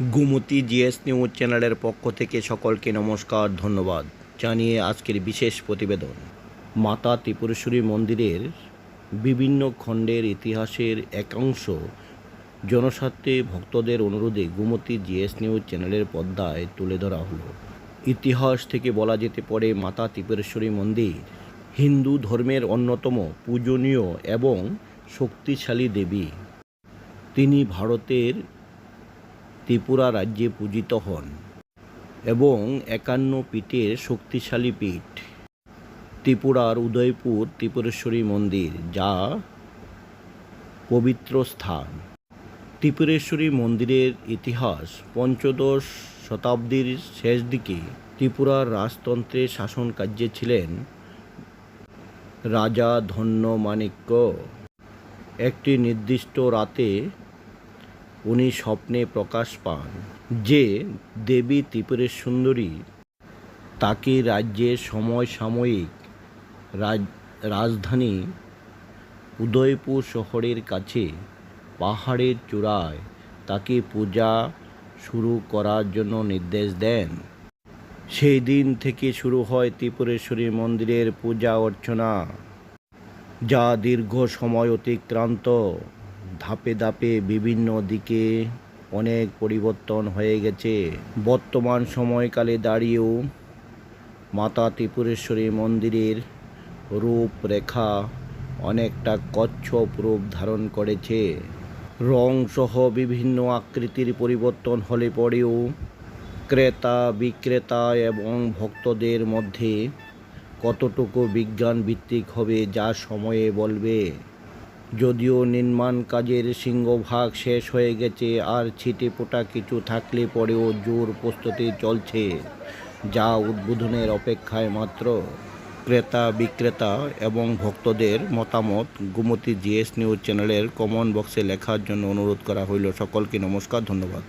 Gumti GS news চ্যানেলের পক্ষ থেকে সকলকে নমস্কার, ধন্যবাদ। জানিয়ে আজকের বিশেষ প্রতিবেদন। মাতা ত্রিপুরেশ্বরী মন্দিরের বিভিন্ন খণ্ডের ইতিহাসের একাংশ জনস্বার্থে ভক্তদের অনুরোধে গুমতি জিএস নিউজ চ্যানেলের পর্দায় তুলে ধরা হলো। ইতিহাস থেকে বলা যেতে পারে, মাতা ত্রিপুরেশ্বরী মন্দির হিন্দু ধর্মের অন্যতম পূজনীয় এবং শক্তিশালী দেবী। তিনি ভারতের ত্রিপুরা রাজ্যে পূজিত হন এবং একান্ন পীঠের শক্তিশালী পীঠ। ত্রিপুরার উদয়পুর ত্রিপুরেশ্বরী মন্দির, যা পবিত্র স্থান। ত্রিপুরেশ্বরী মন্দিরের ইতিহাস পঞ্চদশ শতাব্দীর শেষ দিকে ত্রিপুরার রাজতন্ত্রের শাসন কার্যে ছিলেন রাজা ধন্য মাণিক্য। একটি নির্দিষ্ট রাতে উনি স্বপ্নে প্রকাশ পান যে দেবী ত্রিপুরের সুন্দরী তাকে রাজ্যের সমসাময়িক রাজ, রাজধানী উদয়পুর শহরের কাছে পাহাড়ের চূড়ায় তাকে পূজা শুরু করার জন্য নির্দেশ দেন। সেই দিন থেকে শুরু হয় ত্রিপুরেশ্বরী মন্দিরের পূজা অর্চনা, যা দীর্ঘ সময় অতিক্রান্ত। ধাপে ধাপে বিভিন্ন দিকে অনেক পরিবর্তন হয়ে গেছে। বর্তমান সময়কালে দাঁড়িয়েও মাতা ত্রিপুরেশ্বরী মন্দিরের রূপরেখা অনেকটা কচ্ছপ রূপ ধারণ করেছে। রং সহ বিভিন্ন আকৃতির পরিবর্তন হলে পরেও ক্রেতা, বিক্রেতা এবং ভক্তদের মধ্যে কতটুকু বিজ্ঞান ভিত্তিক হবে, যা সময়ে বলবে। যদিও নির্মাণ কাজের সিংহভাগ শেষ হয়ে গেছে, আর ছিটে পোটা কিছু থাকলে পরেও জোর প্রস্তুতি চলছে। যা উদ্বোধনের অপেক্ষায় মাত্র ক্রেতা, বিক্রেতা এবং ভক্তদের মতামত, গুমতি জিএস নিউজ চ্যানেলের কমন বক্সে লেখার জন্য অনুরোধ করা হইল সকলকে নমস্কার, ধন্যবাদ।